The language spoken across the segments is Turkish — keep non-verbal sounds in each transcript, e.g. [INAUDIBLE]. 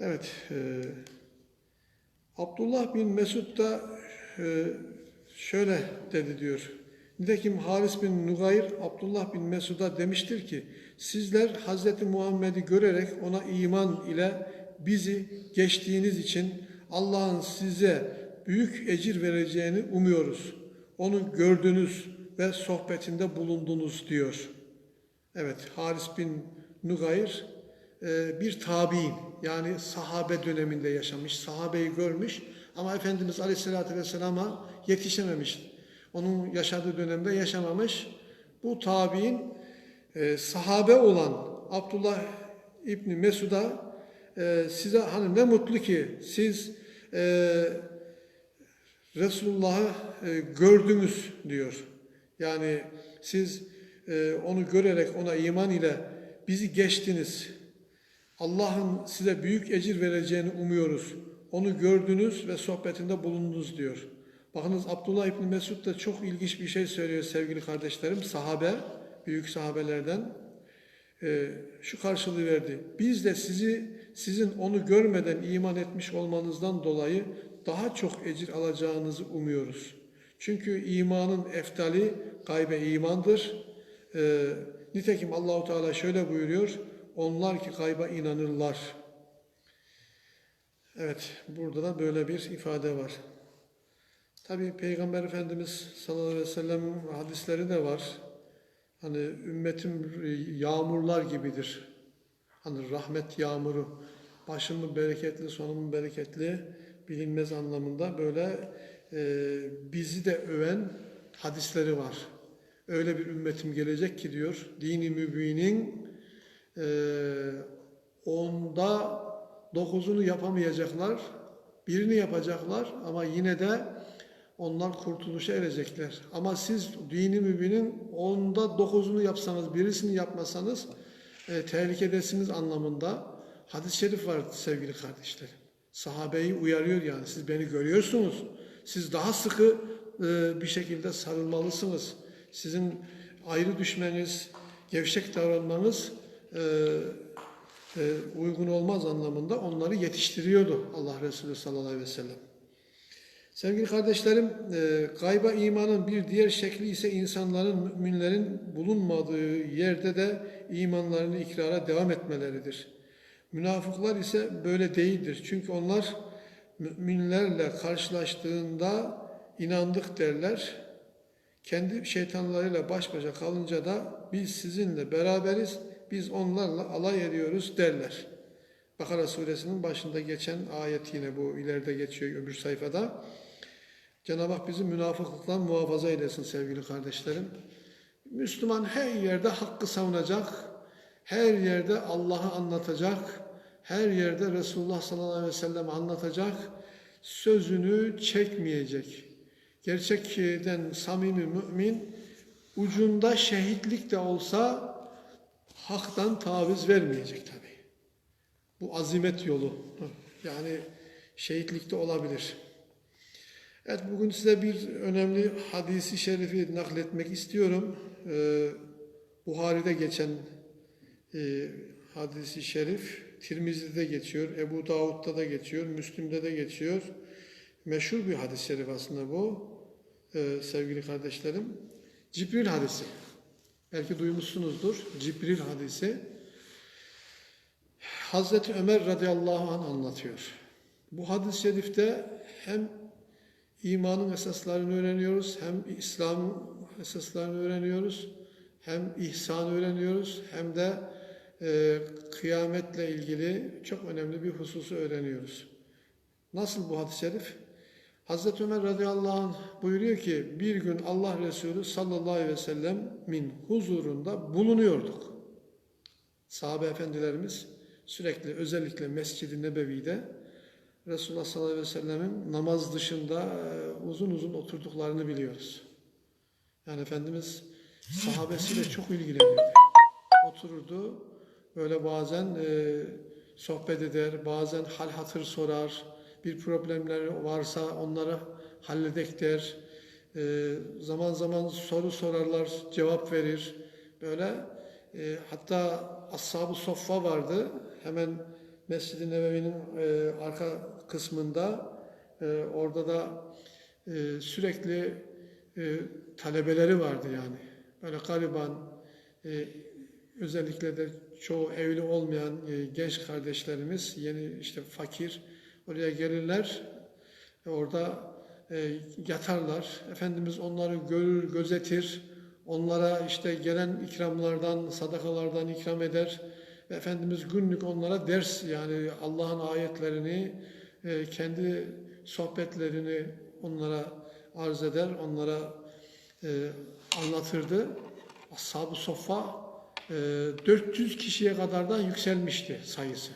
Evet, e, Abdullah bin Mesud da e, şöyle dedi diyor. Nitekim Haris bin Nugayr Abdullah bin Mesud'a demiştir ki sizler Hazreti Muhammed'i görerek ona iman ile bizi geçtiğiniz için Allah'ın size büyük ecir vereceğini umuyoruz. Onu gördünüz ve sohbetinde bulundunuz diyor. Evet, Haris bin Nugayr e, bir tabi'in yani sahabe döneminde yaşamış, sahabeyi görmüş ama Efendimiz Aleyhisselatü Vesselam'a yetişememiş. Onun yaşadığı dönemde yaşamamış. Bu tabi'in e, sahabe olan Abdullah İbni Mesud'a e, size hani ne mutlu ki siz e, Resulullah'ı e, gördünüz diyor. Yani siz e, onu görerek ona iman ile bizi geçtiniz. Allah'ın size büyük ecir vereceğini umuyoruz. Onu gördünüz ve sohbetinde bulundunuz diyor. Bakınız Abdullah İbni Mesud da çok ilginç bir şey söylüyor sevgili kardeşlerim. Sahabe, büyük sahabelerden e, şu karşılığı verdi. Biz de sizi sizin onu görmeden iman etmiş olmanızdan dolayı daha çok ecir alacağınızı umuyoruz. Çünkü imanın eftali gaybe imandır. E, nitekim Allahu Teala şöyle buyuruyor. Onlar ki gayba inanırlar. Evet, burada da böyle bir ifade var. Tabi Peygamber Efendimiz sallallahu aleyhi ve sellem'in hadisleri de var. Hani ümmetim yağmurlar gibidir. Hani rahmet yağmuru, başımın bereketli, sonumun bereketli bilinmez anlamında böyle e, bizi de öven hadisleri var. Öyle bir ümmetim gelecek ki diyor, dini mübinin onda dokuzunu yapamayacaklar, birini yapacaklar ama yine de onlar kurtuluşa erecekler. Ama siz dini mübinin onda dokuzunu yapsanız, birisini yapmasanız e, tehlikedesiniz anlamında hadis-i şerif var sevgili kardeşlerim. Sahabeyi uyarıyor yani siz beni görüyorsunuz. Siz daha sıkı e, bir şekilde sarılmalısınız. Sizin ayrı düşmeniz, gevşek davranmanız e, e, uygun olmaz anlamında onları yetiştiriyordu Allah Resulü sallallahu aleyhi ve sellem. Sevgili kardeşlerim, e, gayba imanın bir diğer şekli ise insanların, müminlerin bulunmadığı yerde de imanlarını ikrara devam etmeleridir. Münafıklar ise böyle değildir. Çünkü onlar müminlerle karşılaştığında inandık derler. Kendi şeytanlarıyla baş başa kalınca da biz sizinle beraberiz, biz onlarla alay ediyoruz derler. Bakara suresinin başında geçen ayet yine bu ileride geçiyor öbür sayfada. Cenab-ı Hak bizi münafıklıktan muhafaza eylesin sevgili kardeşlerim. Müslüman her yerde hakkı savunacak, her yerde Allah'ı anlatacak, her yerde Resulullah sallallahu aleyhi ve sellem anlatacak, sözünü çekmeyecek. Gerçekten samimi mümin ucunda şehitlik de olsa haktan taviz vermeyecek tabi. Bu azimet yolu. Yani şehitlikte olabilir. Evet bugün size bir önemli hadisi şerifi nakletmek istiyorum. Ee, Buhari'de geçen e, hadisi şerif, Tirmizi'de geçiyor, Ebu Davud'da da geçiyor, Müslim'de de geçiyor. Meşhur bir hadis-i şerif aslında bu ee, sevgili kardeşlerim. Cibril hadisi. Belki duymuşsunuzdur. Cibril hadisi. Hazreti Ömer radıyallahu anh anlatıyor. Bu hadis-i şerifte hem imanın esaslarını öğreniyoruz, hem İslam esaslarını öğreniyoruz, hem ihsanı öğreniyoruz, hem de e, kıyametle ilgili çok önemli bir hususu öğreniyoruz. Nasıl bu hadis-i şerif? Hazreti Ömer radıyallahu anh buyuruyor ki bir gün Allah Resulü sallallahu aleyhi ve sellem'in huzurunda bulunuyorduk. Sahabe efendilerimiz sürekli özellikle Mescid-i Nebevi'de Resulullah sallallahu aleyhi ve sellemin namaz dışında e, uzun uzun oturduklarını biliyoruz. Yani Efendimiz sahabesiyle çok ilgileniyordu. Otururdu, böyle bazen e, sohbet eder, bazen hal hatır sorar, bir problemleri varsa onları halledek der. E, zaman zaman soru sorarlar, cevap verir. Böyle e, hatta ashab-ı soffa vardı. Hemen Mescid-i Nebevi'nin e, arka kısmında e, orada da e, sürekli e, talebeleri vardı yani. Böyle gariban, e, özellikle de çoğu evli olmayan e, genç kardeşlerimiz, yeni işte fakir oraya gelirler. E, Orada e, yatarlar. Efendimiz onları görür, gözetir. Onlara işte gelen ikramlardan, sadakalardan ikram eder. Ve Efendimiz günlük onlara ders yani Allah'ın ayetlerini, e, kendi sohbetlerini onlara arz eder, onlara e, anlatırdı. Ashab-ı Soffa e, 400 kişiye kadar da yükselmişti sayısı.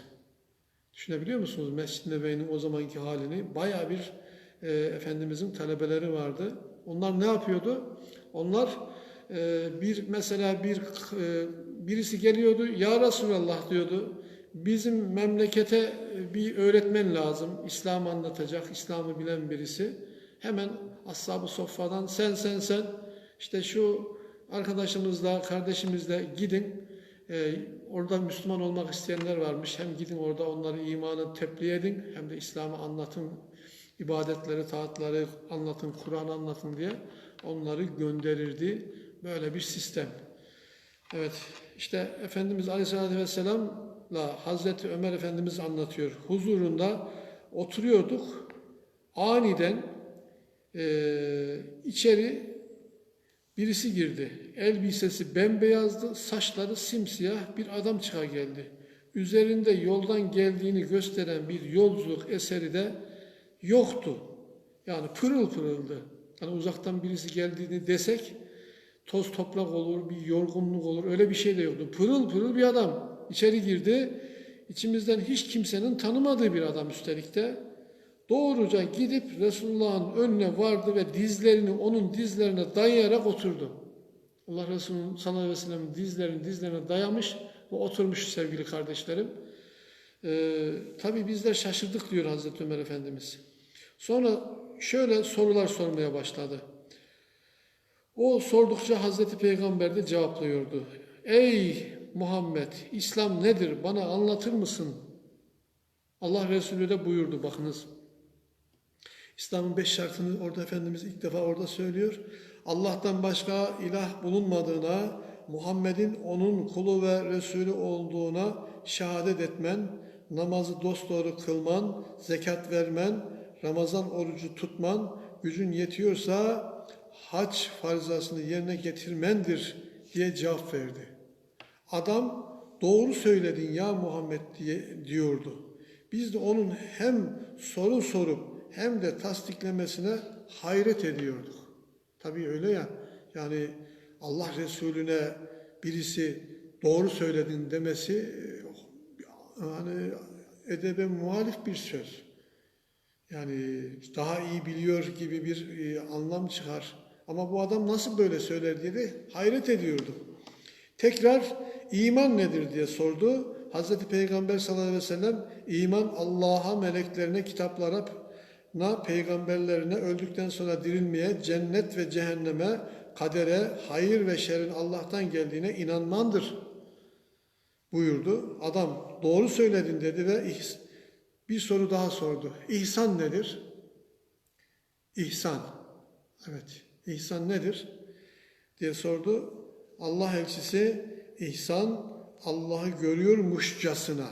Düşünebiliyor musunuz Mescid-i Nebevi'nin o zamanki halini? Bayağı bir e, Efendimizin talebeleri vardı. Onlar ne yapıyordu? Onlar e, bir mesela bir e, birisi geliyordu, Ya Resulallah diyordu. Bizim memlekete e, bir öğretmen lazım. İslam anlatacak, İslam'ı bilen birisi. Hemen Ashab-ı Soffa'dan sen sen sen işte şu arkadaşımızla, kardeşimizle gidin. Ee, orada Müslüman olmak isteyenler varmış. Hem gidin orada onları imanı tebliğ edin hem de İslam'ı anlatın, ibadetleri, taatları anlatın, Kur'an anlatın diye onları gönderirdi. Böyle bir sistem. Evet, işte Efendimiz Aleyhisselatü Vesselam'la Hazreti Ömer Efendimiz anlatıyor. Huzurunda oturuyorduk. Aniden eee içeri birisi girdi. Elbisesi bembeyazdı, saçları simsiyah bir adam çıka geldi. Üzerinde yoldan geldiğini gösteren bir yolculuk eseri de yoktu. Yani pırıl pırıldı. Yani uzaktan birisi geldiğini desek toz toprak olur, bir yorgunluk olur. Öyle bir şey de yoktu. Pırıl pırıl bir adam içeri girdi. İçimizden hiç kimsenin tanımadığı bir adam üstelik de. Doğruca gidip Resulullah'ın önüne vardı ve dizlerini onun dizlerine dayayarak oturdu. Allah Resulü'nün sallallahu aleyhi ve sellem dizlerini dizlerine dayamış ve oturmuş sevgili kardeşlerim. Ee, Tabi bizler şaşırdık diyor Hazreti Ömer Efendimiz. Sonra şöyle sorular sormaya başladı. O sordukça Hazreti Peygamber de cevaplıyordu. Ey Muhammed, İslam nedir? Bana anlatır mısın? Allah Resulü de buyurdu bakınız. İslam'ın beş şartını orada Efendimiz ilk defa orada söylüyor. Allah'tan başka ilah bulunmadığına, Muhammed'in onun kulu ve Resulü olduğuna şehadet etmen, namazı dosdoğru kılman, zekat vermen, Ramazan orucu tutman, gücün yetiyorsa hac farzasını yerine getirmendir diye cevap verdi. Adam doğru söyledin ya Muhammed diye diyordu. Biz de onun hem soru sorup hem de tasdiklemesine hayret ediyorduk. Tabii öyle ya. Yani Allah Resulüne birisi doğru söyledin demesi e, yani edebe muhalif bir söz. Yani daha iyi biliyor gibi bir e, anlam çıkar. Ama bu adam nasıl böyle söyler diye de hayret ediyordu. Tekrar iman nedir diye sordu. Hazreti Peygamber sallallahu aleyhi ve sellem iman Allah'a, meleklerine, kitaplara, na peygamberlerine öldükten sonra dirilmeye, cennet ve cehenneme, kadere, hayır ve şerin Allah'tan geldiğine inanmandır buyurdu. Adam doğru söyledin dedi ve bir soru daha sordu. İhsan nedir? İhsan. Evet. İhsan nedir? diye sordu. Allah elçisi ihsan Allah'ı görüyormuşçasına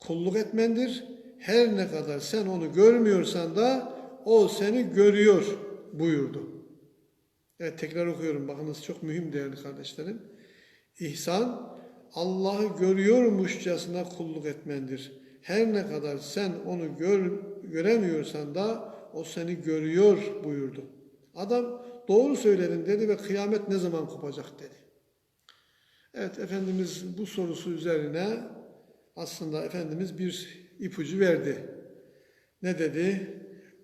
kulluk etmendir. Her ne kadar sen onu görmüyorsan da o seni görüyor buyurdu. Evet tekrar okuyorum. Bakınız çok mühim değerli kardeşlerim. İhsan Allah'ı görüyormuşçasına kulluk etmendir. Her ne kadar sen onu gör, göremiyorsan da o seni görüyor buyurdu. Adam doğru söyledin dedi ve kıyamet ne zaman kopacak dedi. Evet Efendimiz bu sorusu üzerine aslında Efendimiz bir ipucu verdi. Ne dedi?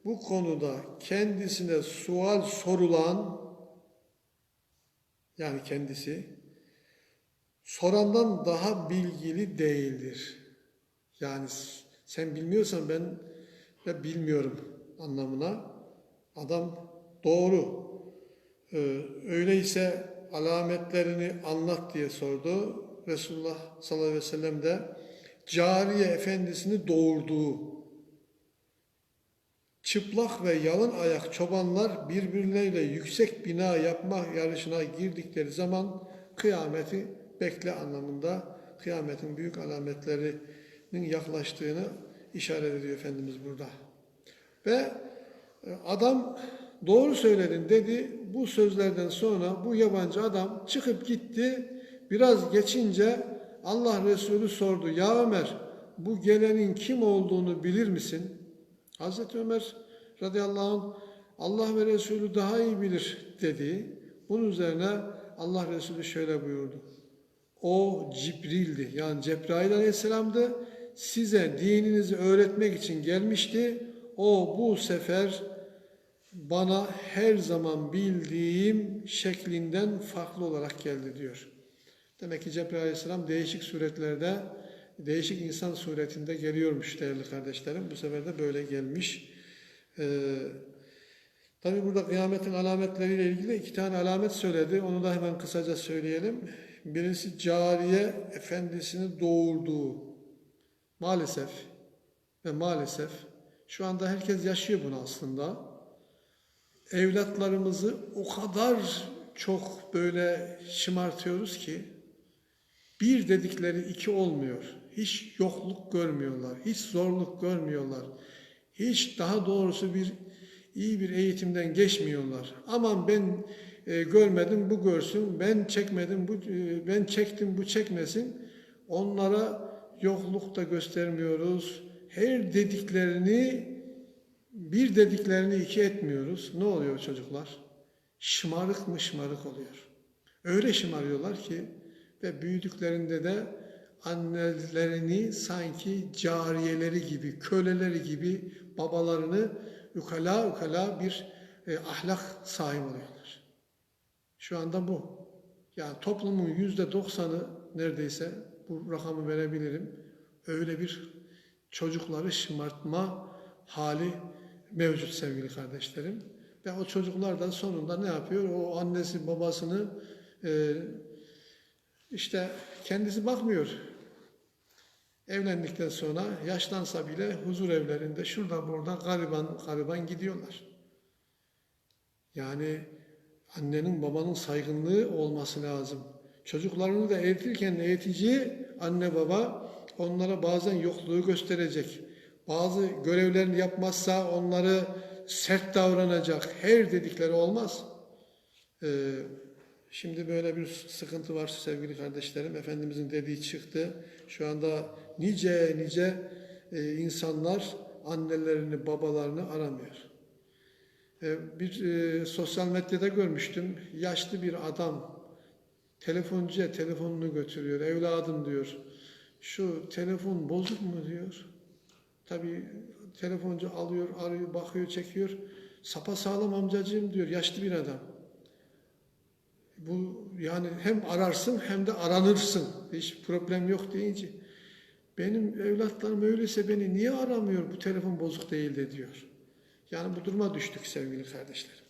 Bu konuda kendisine sual sorulan yani kendisi sorandan daha bilgili değildir. Yani sen bilmiyorsan ben de bilmiyorum anlamına. Adam doğru. Ee, öyleyse alametlerini anlat diye sordu. Resulullah sallallahu aleyhi ve sellem de cariye efendisini doğurduğu, çıplak ve yalın ayak çobanlar birbirleriyle yüksek bina yapma yarışına girdikleri zaman kıyameti bekle anlamında kıyametin büyük alametlerinin yaklaştığını işaret ediyor Efendimiz burada. Ve e, adam doğru söyledin dedi. Bu sözlerden sonra bu yabancı adam çıkıp gitti. Biraz geçince Allah Resulü sordu. Ya Ömer bu gelenin kim olduğunu bilir misin? Hazreti Ömer radıyallahu anh Allah ve Resulü daha iyi bilir dedi. Bunun üzerine Allah Resulü şöyle buyurdu. O Cibril'di. Yani Cebrail aleyhisselamdı. Size dininizi öğretmek için gelmişti. O bu sefer bana her zaman bildiğim şeklinden farklı olarak geldi diyor. Demek ki Cebrail aleyhisselam değişik suretlerde, değişik insan suretinde geliyormuş değerli kardeşlerim. Bu sefer de böyle gelmiş. Ee, Tabi burada kıyametin alametleriyle ilgili iki tane alamet söyledi. Onu da hemen kısaca söyleyelim. Birincisi cariye efendisini doğurduğu. Maalesef ve maalesef şu anda herkes yaşıyor bunu aslında. Evlatlarımızı o kadar çok böyle şımartıyoruz ki bir dedikleri iki olmuyor. Hiç yokluk görmüyorlar. Hiç zorluk görmüyorlar. Hiç daha doğrusu bir iyi bir eğitimden geçmiyorlar. Aman ben e, görmedim bu görsün, ben çekmedim bu e, ben çektim bu çekmesin. Onlara yokluk da göstermiyoruz. Her dediklerini bir dediklerini iki etmiyoruz. Ne oluyor çocuklar? Şımarık mı şımarık oluyor. Öyle şımarıyorlar ki ve büyüdüklerinde de annelerini sanki cariyeleri gibi, köleleri gibi babalarını ukala ukala bir e, ahlak sahibi oluyorlar. Şu anda bu. Yani toplumun yüzde doksanı neredeyse bu rakamı verebilirim. Öyle bir çocukları şımartma hali mevcut sevgili kardeşlerim. Ve o çocuklar da sonunda ne yapıyor? O annesi babasını e, işte kendisi bakmıyor. Evlendikten sonra yaşlansa bile huzur evlerinde şurada burada gariban gariban gidiyorlar. Yani annenin babanın saygınlığı olması lazım. Çocuklarını da eğitirken eğitici anne baba onlara bazen yokluğu gösterecek. Bazı görevlerini yapmazsa onları sert davranacak. Her dedikleri olmaz. Ee, şimdi böyle bir sıkıntı var sevgili kardeşlerim. Efendimizin dediği çıktı. Şu anda nice nice e, insanlar annelerini, babalarını aramıyor. E, bir e, sosyal medyada görmüştüm. Yaşlı bir adam telefoncuya telefonunu götürüyor. Evladım diyor. Şu telefon bozuk mu diyor. Tabii telefoncu alıyor, arıyor, bakıyor, çekiyor. Sapa sağlam amcacığım diyor. Yaşlı bir adam. Bu yani hem ararsın hem de aranırsın. Hiç problem yok deyince. Benim evlatlarım öyleyse beni niye aramıyor bu telefon bozuk değil de diyor. Yani bu duruma düştük sevgili kardeşlerim.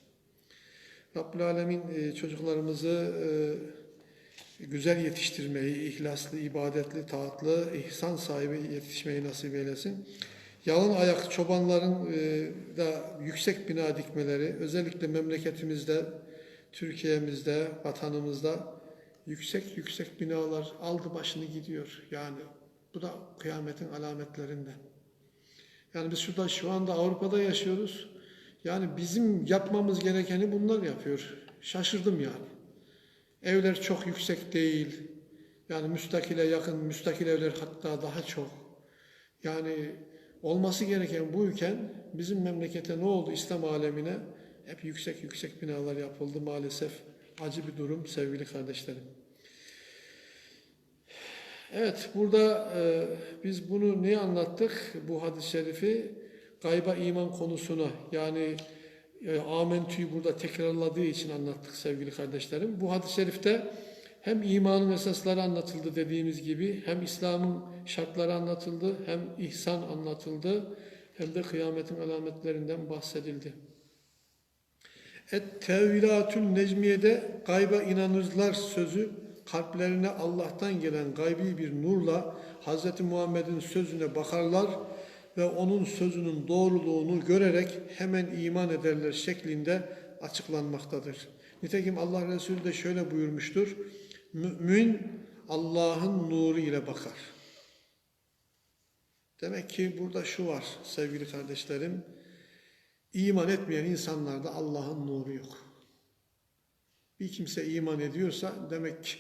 Rabbül Alemin e, çocuklarımızı e, güzel yetiştirmeyi, ihlaslı, ibadetli, taatlı, ihsan sahibi yetişmeyi nasip eylesin. Yalın ayak çobanların e, da yüksek bina dikmeleri, özellikle memleketimizde, Türkiye'mizde, vatanımızda yüksek yüksek binalar aldı başını gidiyor. Yani bu da kıyametin alametlerinden. Yani biz şurada şu anda Avrupa'da yaşıyoruz. Yani bizim yapmamız gerekeni bunlar yapıyor. Şaşırdım yani. Evler çok yüksek değil. Yani müstakile yakın, müstakil evler hatta daha çok. Yani olması gereken buyken bizim memlekete ne oldu İslam alemine? Hep yüksek yüksek binalar yapıldı maalesef. Acı bir durum sevgili kardeşlerim. Evet, burada e, biz bunu niye anlattık? Bu hadis-i şerifi gayba iman konusuna yani e, amentüyü burada tekrarladığı için anlattık sevgili kardeşlerim. Bu hadis-i şerifte hem imanın esasları anlatıldı dediğimiz gibi hem İslam'ın şartları anlatıldı hem ihsan anlatıldı hem de kıyametin alametlerinden bahsedildi. Et tevilatül necmiyede gayba inanırlar sözü kalplerine Allah'tan gelen gaybi bir nurla Hz. Muhammed'in sözüne bakarlar ve onun sözünün doğruluğunu görerek hemen iman ederler şeklinde açıklanmaktadır. Nitekim Allah Resulü de şöyle buyurmuştur. Mümin Allah'ın nuru ile bakar. Demek ki burada şu var sevgili kardeşlerim. İman etmeyen insanlarda Allah'ın nuru yok. Bir kimse iman ediyorsa demek ki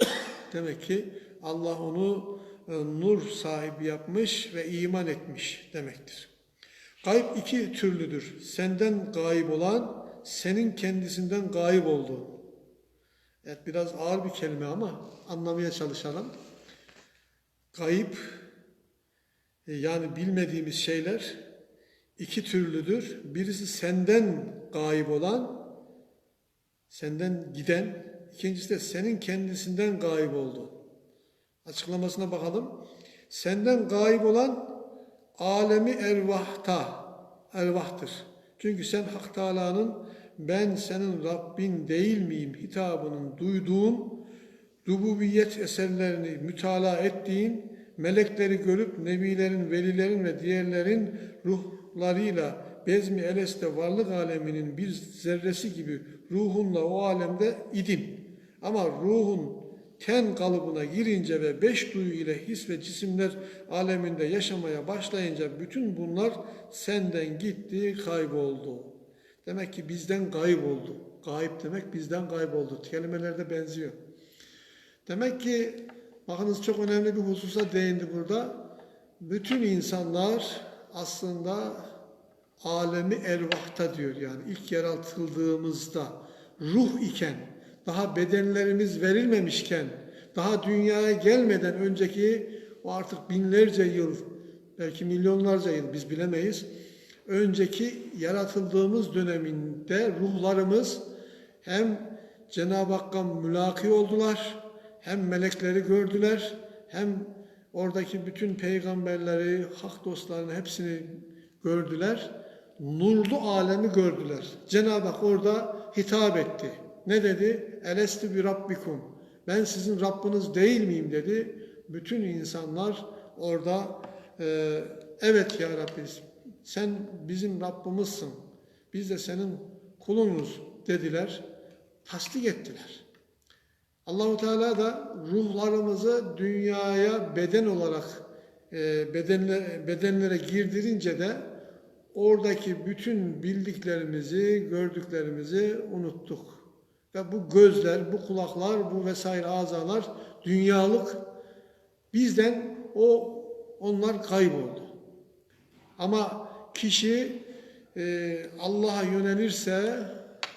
[COUGHS] demek ki Allah onu e, nur sahibi yapmış ve iman etmiş demektir. Gayb iki türlüdür. Senden gayb olan, senin kendisinden gayb olduğu. Evet biraz ağır bir kelime ama anlamaya çalışalım. Gayb e, yani bilmediğimiz şeyler iki türlüdür. Birisi senden gayb olan, senden giden, ikincisi de senin kendisinden gayb oldu. Açıklamasına bakalım. Senden gayb olan alemi ervahta, ervahtır. Çünkü sen Hak Teala'nın ben senin Rabbin değil miyim hitabının duyduğun, rububiyet eserlerini mütalaa ettiğin, melekleri görüp nebilerin, velilerin ve diğerlerin ruhlarıyla bezmi eleste varlık aleminin bir zerresi gibi ruhunla o alemde idin. Ama ruhun ten kalıbına girince ve beş duyu ile his ve cisimler aleminde yaşamaya başlayınca bütün bunlar senden gitti, kayboldu. Demek ki bizden kayboldu. Gayip demek bizden kayboldu. Kelimeler de benziyor. Demek ki bakınız çok önemli bir hususa değindi burada. Bütün insanlar aslında alemi ervahta diyor yani. İlk yaratıldığımızda ruh iken daha bedenlerimiz verilmemişken daha dünyaya gelmeden önceki o artık binlerce yıl belki milyonlarca yıl biz bilemeyiz. Önceki yaratıldığımız döneminde ruhlarımız hem Cenab-ı Hakk'a mülaki oldular hem melekleri gördüler hem oradaki bütün peygamberleri, hak dostlarını hepsini gördüler. Nurlu alemi gördüler. Cenab-ı Hak orada hitap etti. Ne dedi? Elestü bi rabbikum. Ben sizin Rabbiniz değil miyim dedi. Bütün insanlar orada e, evet ya Rabbi sen bizim Rabbimizsin. Biz de senin kulunuz dediler. Tasdik ettiler. Allahu Teala da ruhlarımızı dünyaya beden olarak e, bedenle, bedenlere girdirince de oradaki bütün bildiklerimizi, gördüklerimizi unuttuk. Ve bu gözler, bu kulaklar, bu vesaire azalar dünyalık bizden o onlar kayboldu. Ama kişi e, Allah'a yönelirse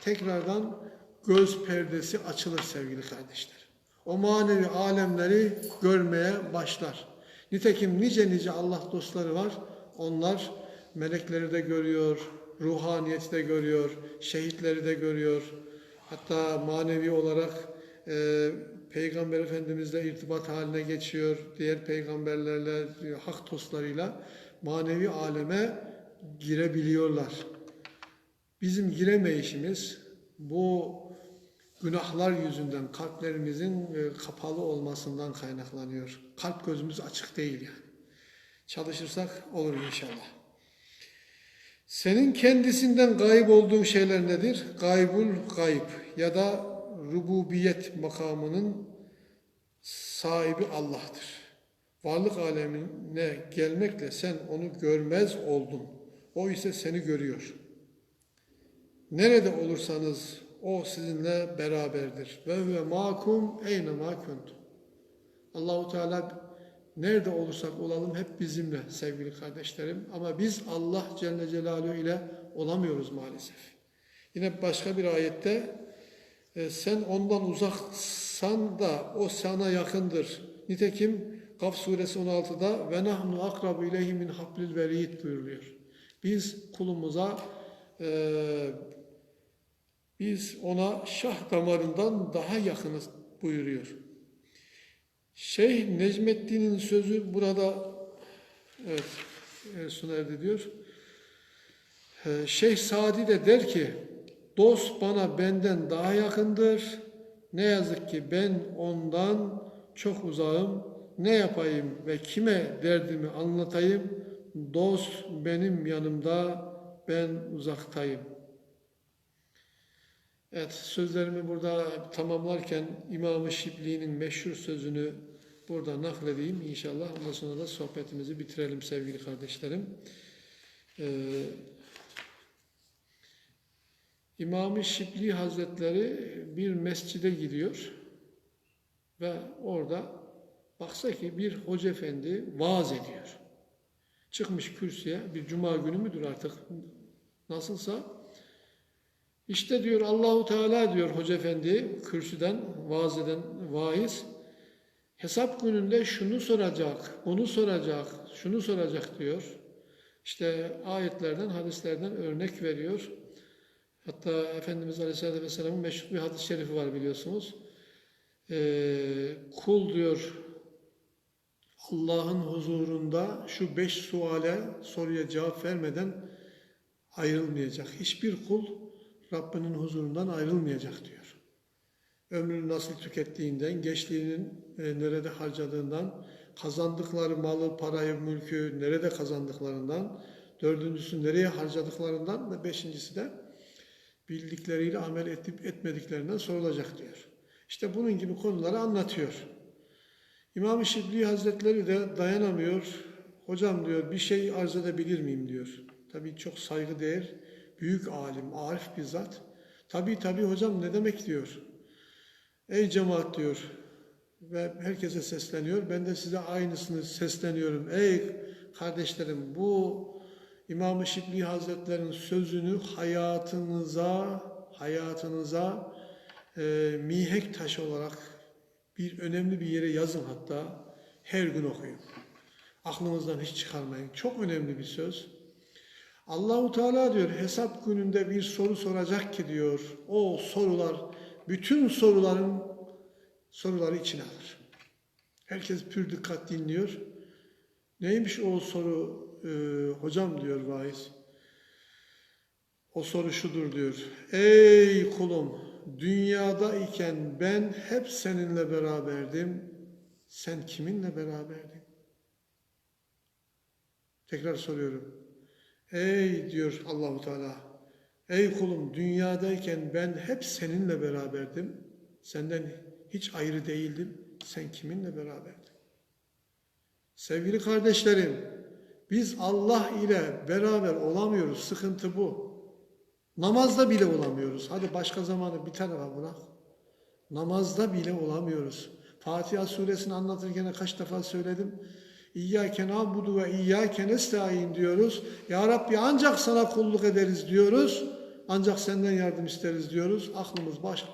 tekrardan göz perdesi açılır sevgili kardeşler. O manevi alemleri görmeye başlar. Nitekim nice nice Allah dostları var. Onlar melekleri de görüyor, ruhaniyeti de görüyor, şehitleri de görüyor. Hatta manevi olarak e, Peygamber Efendimizle irtibat haline geçiyor. Diğer peygamberlerle, hak dostlarıyla manevi aleme girebiliyorlar. Bizim giremeyişimiz bu günahlar yüzünden kalplerimizin e, kapalı olmasından kaynaklanıyor. Kalp gözümüz açık değil yani. Çalışırsak olur inşallah. Senin kendisinden gayb olduğun şeyler nedir? Gaybul gayb ya da rububiyet makamının sahibi Allah'tır. Varlık alemine gelmekle sen onu görmez oldun. O ise seni görüyor. Nerede olursanız o sizinle beraberdir. Ve ve makum eyne ma kuntum. Allahu Teala nerede olursak olalım hep bizimle sevgili kardeşlerim. Ama biz Allah Celle Celaluhu ile olamıyoruz maalesef. Yine başka bir ayette e, sen ondan uzaksan da o sana yakındır. Nitekim Kaf suresi 16'da ve nahnu akrabu ileyhi min hablil verid buyuruyor. Biz kulumuza e, biz ona şah damarından daha yakınız buyuruyor. Şeyh Necmettin'in sözü burada evet sona erdi diyor. Ee, Şeyh Sadi de der ki dost bana benden daha yakındır. Ne yazık ki ben ondan çok uzağım. ne yapayım ve kime derdimi anlatayım? Dost benim yanımda, ben uzaktayım. Evet, sözlerimi burada tamamlarken İmam-ı Şibli'nin meşhur sözünü burada nakledeyim inşallah. Ondan sonra da sohbetimizi bitirelim sevgili kardeşlerim. Ee, İmam-ı Şibli Hazretleri bir mescide gidiyor ve orada baksa ki bir hoca efendi vaaz ediyor. Çıkmış kürsüye bir cuma günü müdür artık nasılsa işte diyor Allahu Teala diyor hoca efendi kürsüden vaaz eden vaiz hesap gününde şunu soracak, bunu soracak, şunu soracak diyor. İşte ayetlerden, hadislerden örnek veriyor. Hatta Efendimiz Aleyhisselatü Vesselam'ın meşhur bir hadis-i şerifi var biliyorsunuz. Ee, kul diyor Allah'ın huzurunda şu beş suale, soruya cevap vermeden ayrılmayacak. Hiçbir kul Rabbinin huzurundan ayrılmayacak diyor. Ömrünü nasıl tükettiğinden, gençliğinin e, nerede harcadığından, kazandıkları malı, parayı, mülkü nerede kazandıklarından, dördüncüsü nereye harcadıklarından ve beşincisi de bildikleriyle amel edip etmediklerinden sorulacak diyor. İşte bunun gibi konuları anlatıyor. İmam-ı Şibli Hazretleri de dayanamıyor. Hocam diyor bir şey arz edebilir miyim diyor. Tabii çok saygıdeğer, büyük alim, arif bir zat. Tabii tabii hocam ne demek diyor. Ey cemaat diyor ve herkese sesleniyor. Ben de size aynısını sesleniyorum. Ey kardeşlerim bu İmam-ı Şibli Hazretleri'nin sözünü hayatınıza hayatınıza e, mihenk taşı olarak bir önemli bir yere yazın hatta her gün okuyun. Aklınızdan hiç çıkarmayın. Çok önemli bir söz. Allahu Teala diyor hesap gününde bir soru soracak ki diyor o sorular bütün soruların soruları içine alır. Herkes pür dikkat dinliyor. Neymiş o soru e, hocam diyor vaiz. O soru şudur diyor. Ey kulum dünyada iken ben hep seninle beraberdim. Sen kiminle beraberdin? Tekrar soruyorum. Ey diyor Allahu Teala. Ey kulum dünyadayken ben hep seninle beraberdim. Senden hiç ayrı değildim. Sen kiminle beraberdin? Sevgili kardeşlerim, biz Allah ile beraber olamıyoruz. Sıkıntı bu. Namazda bile olamıyoruz. Hadi başka zamanı bir tarafa bırak. Namazda bile olamıyoruz. Fatiha suresini anlatırken kaç defa söyledim. İyyâke nâbudu ve iyyâke nesta'in diyoruz. Ya Rabbi ancak sana kulluk ederiz diyoruz. Ancak senden yardım isteriz diyoruz. Aklımız baş,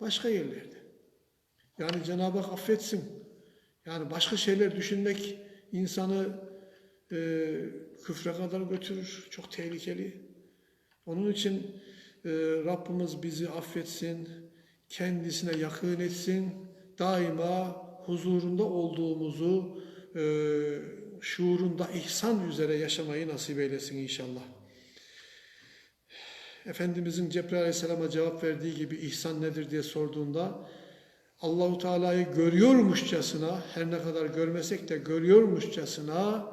başka yerlerde. Yani Cenab-ı Hak affetsin. Yani başka şeyler düşünmek insanı e, küfre kadar götürür. Çok tehlikeli. Onun için e, Rabbimiz bizi affetsin, kendisine yakın etsin, daima huzurunda olduğumuzu şuurunda ihsan üzere yaşamayı nasip eylesin inşallah. Efendimizin Cebrail Aleyhisselam'a cevap verdiği gibi ihsan nedir diye sorduğunda Allahu Teala'yı görüyormuşçasına her ne kadar görmesek de görüyormuşçasına